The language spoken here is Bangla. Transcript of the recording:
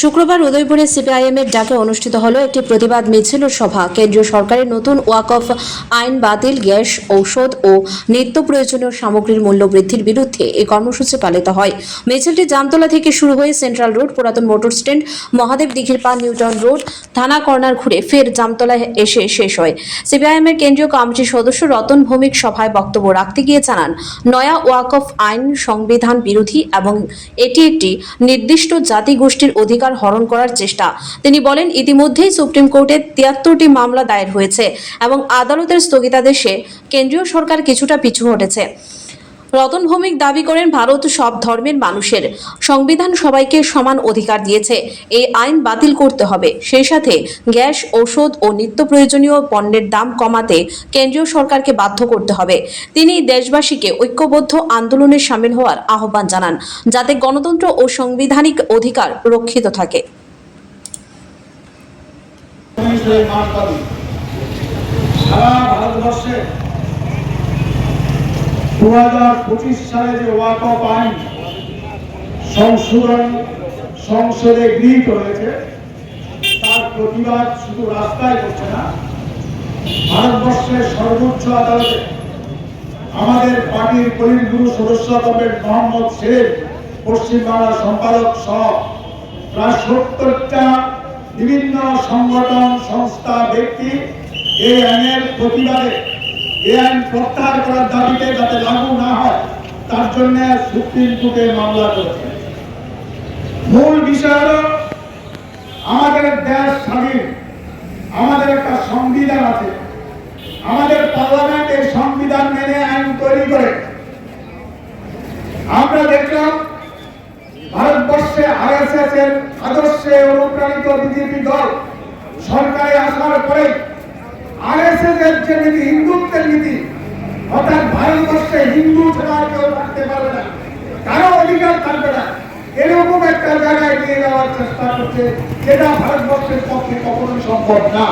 শুক্রবার উদয়পুরে সিপিআইএম এর ডাকে অনুষ্ঠিত হলো একটি প্রতিবাদ মিছিল ও সভা। কেন্দ্রীয় সরকারের নতুন ওয়াকফ আইন বাতিল, গ্যাস, ঔষধ ও নিত্য প্রয়োজনীয় সামগ্রীর মূল্য বৃদ্ধির বিরুদ্ধে এই কর্মসূচি পালিত হয়। মিছিলটি জামতলা থেকে শুরু হয়ে সেন্ট্রাল রোড, পুরাতন মোটর স্ট্যান্ড, মহাদেব দিঘির পা নিউটন রোড, থানা কর্নার ঘুরে ফের জামতলায় এসে শেষ হয়। সিপিআইএম এর কেন্দ্রীয় কমিটির সদস্য রতন ভৌমিক সভায় বক্তব্য রাখতে গিয়ে জানান, নয়া ওয়াকফ আইন সংবিধান বিরোধী এবং এটি একটি নির্দিষ্ট জাতিগোষ্ঠীর অধিকার হরণ করার চেষ্টা। তিনি বলেন, ইতিমধ্যেই সুপ্রিম কোর্টে তিয়াত্তরটি মামলা দায়ের হয়েছে এবং আদালতের স্থগিতাদেশে কেন্দ্রীয় সরকার কিছুটা পিছু হটেছে। রতন ভৌমিক দাবি করেন, ভারত সব ধর্মের মানুষের। সংবিধান সবাইকে সমান অধিকার দিয়েছে। এই আইন বাতিল করতে হবে। সেই সাথে গ্যাস, ঔষধ ও নিত্য প্রয়োজনীয় পণ্যের দাম কমাতে কেন্দ্রীয় সরকারকে বাধ্য করতে হবে। তিনি দেশবাসীকে ঐক্যবদ্ধ আন্দোলনে সামিল হওয়ার আহ্বান জানান, যাতে গণতন্ত্র ও সাংবিধানিক অধিকার রক্ষিত থাকে। সারা ভারতবর্ষে দু সালে যে সংশোধন, সংসদে গৃহীত হয়েছে, তার প্রতিবাদ রাস্তায় না, ভারতবর্ষের সর্বোচ্চ আমাদের পার্টির পরিগুরু সদস্য কমের মোহাম্মদ শেখ পশ্চিমবাংলার সম্পাদক সহ প্রায় সত্তরটা বিভিন্ন সংগঠন, সংস্থা, ব্যক্তি এই আইনের প্রতিবাদে আইন প্রত্যাহার করার দাবিতে যাতে লাগু না হয়, তার জন্য সুপ্রিম কোর্টে মামলা করেছে। মূল বিষয় হল, আমাদের দেশ স্বাধীন, আমাদের একটা সংবিধান আছে। আমাদের পার্লামেন্ট এই সংবিধান মেনে আইন তৈরি করে। আমরা দেখলাম, ভারতবর্ষে আরএসএস এর আদর্শে অনুপ্রাণিত বিজেপি দল সরকারে আসার পরে আরএসএস এর যে নীতি ভারতবর্ষে হিন্দু ছাড়া কেউ থাকতে পারবে না। কারও অধিকার থাকবে না। এরকম একটা জায়গায় নিয়ে যাওয়ার চেষ্টা করছে, যেটা ভারতবর্ষের পক্ষে কখনোই সম্ভব না।